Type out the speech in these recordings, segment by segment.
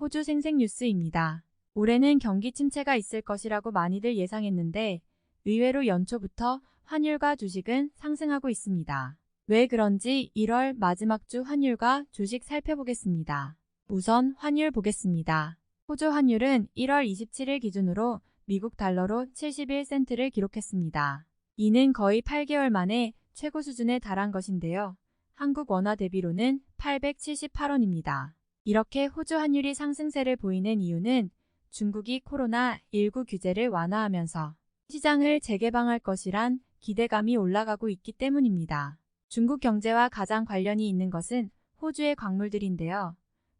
호주 생생뉴스입니다. 올해는 경기 침체가 있을 것이라고 많이들 예상했는데 의외로 연초부터 환율과 주식은 상승하고 있습니다. 왜 그런지 1월 마지막 주 환율과 주식 살펴보겠습니다. 우선 환율 보겠습니다. 호주 환율은 1월 27일 기준으로 미국 달러로 71센트를 기록했습니다. 이는 거의 8개월 만에 최고 수준에 달한 것인데요. 한국 원화 대비로는 878원입니다. 이렇게 호주 환율이 상승세를 보이는 이유는 중국이 코로나19 규제를 완화하면서 시장을 재개방할 것이란 기대감이 올라가고 있기 때문입니다. 중국 경제와 가장 관련이 있는 것은 호주의 광물들인데요.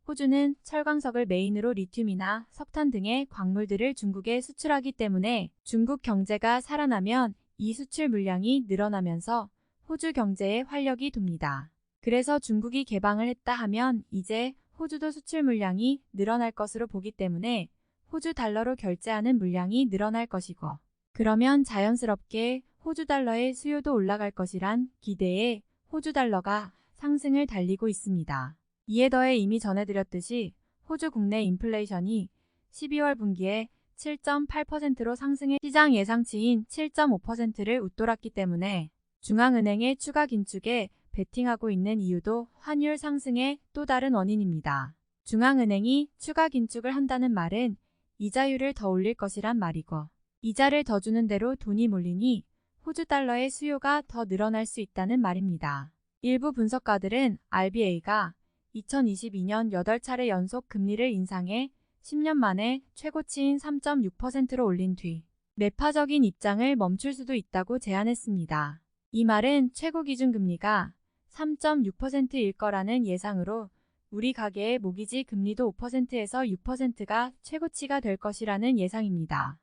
호주는 철광석을 메인으로 리튬이나 석탄 등의 광물들을 중국에 수출하기 때문에 중국 경제가 살아나면 이 수출 물량이 늘어나면서 호주 경제에 활력이 돕니다. 그래서 중국이 개방을 했다 하면 이제 호주도 수출 물량이 늘어날 것으로 보기 때문에 호주 달러로 결제하는 물량이 늘어날 것이고 그러면 자연스럽게 호주 달러의 수요도 올라갈 것이란 기대에 호주 달러가 상승을 달리고 있습니다. 이에 더해 이미 전해드렸듯이 호주 국내 인플레이션이 12월 분기에 7.8%로 상승해 시장 예상치인 7.5%를 웃돌았기 때문에 중앙은행의 추가 긴축에 베팅하고 있는 이유도 환율 상승의 또 다른 원인입니다. 중앙은행이 추가 긴축을 한다는 말은 이자율을 더 올릴 것이란 말이고 이자를 더 주는 대로 돈이 몰리니 호주 달러의 수요가 더 늘어날 수 있다는 말입니다. 일부 분석가들은 RBA가 2022년 8차례 연속 금리를 인상해 10년 만에 최고치인 3.6%로 올린 뒤 매파적인 입장을 멈출 수도 있다고 제안했습니다. 이 말은 최고 기준 금리가 3.6%일 거라는 예상으로 우리 가계의 모기지 금리도 5%에서 6%가 최고치가 될 것이라는 예상입니다.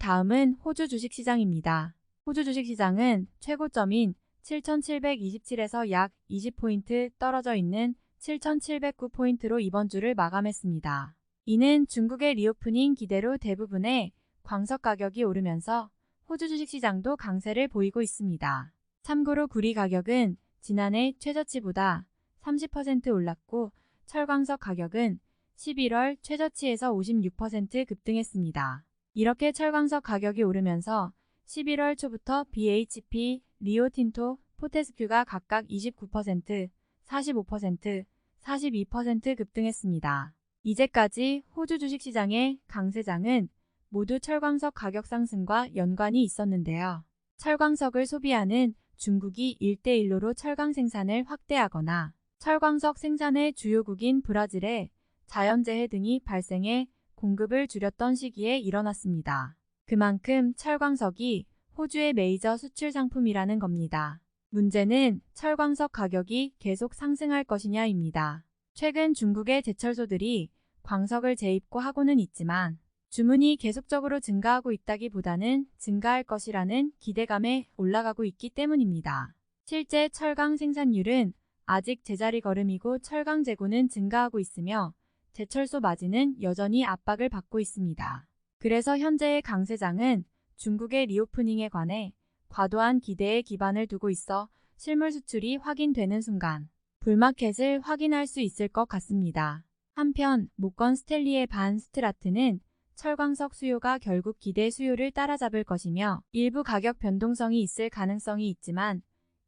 다음은 호주 주식시장입니다. 호주 주식시장은 최고점인 7,727에서 약 20포인트 떨어져 있는 7,709포인트로 이번 주를 마감했습니다. 이는 중국의 리오프닝 기대로 대부분의 광석 가격이 오르면서 호주 주식시장도 강세를 보이고 있습니다. 참고로 구리 가격은 지난해 최저치보다 30% 올랐고 철광석 가격은 11월 최저치에서 56% 급등했습니다. 이렇게 철광석 가격이 오르면서 11월 초부터 BHP, 리오틴토, 포테스큐가 각각 29%, 45%, 42% 급등했습니다. 이제까지 호주 주식시장의 강세장은 모두 철광석 가격 상승과 연관이 있었는데요. 철광석을 소비하는 중국이 1대1로로 철강 생산을 확대하거나 철광석 생산의 주요국인 브라질에 자연재해 등이 발생해 공급을 줄였던 시기에 일어났습니다. 그만큼 철광석이 호주의 메이저 수출 상품이라는 겁니다. 문제는 철광석 가격이 계속 상승할 것이냐입니다. 최근 중국의 제철소들이 광석을 재입고하고는 있지만 주문이 계속적으로 증가하고 있다기보다는 증가할 것이라는 기대감에 올라가고 있기 때문입니다. 실제 철강 생산률은 아직 제자리 걸음이고 철강 재고는 증가하고 있으며 제철소 마진은 여전히 압박을 받고 있습니다. 그래서 현재의 강세장은 중국의 리오프닝에 관해 과도한 기대에 기반을 두고 있어 실물 수출이 확인되는 순간 불마켓을 확인할 수 있을 것 같습니다. 한편 모건 스텔리의 반 스트라트는 철광석 수요가 결국 기대 수요를 따라잡을 것이며 일부 가격 변동성이 있을 가능성이 있지만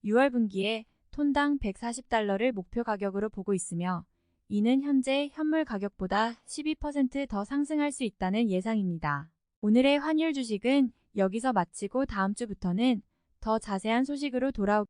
6월 분기에 톤당 140달러를 목표 가격으로 보고 있으며 이는 현재 현물 가격보다 12%더 상승할 수 있다는 예상입니다. 오늘의 환율 주식은 여기서 마치고 다음 주부터는 더 자세한 소식으로 돌아오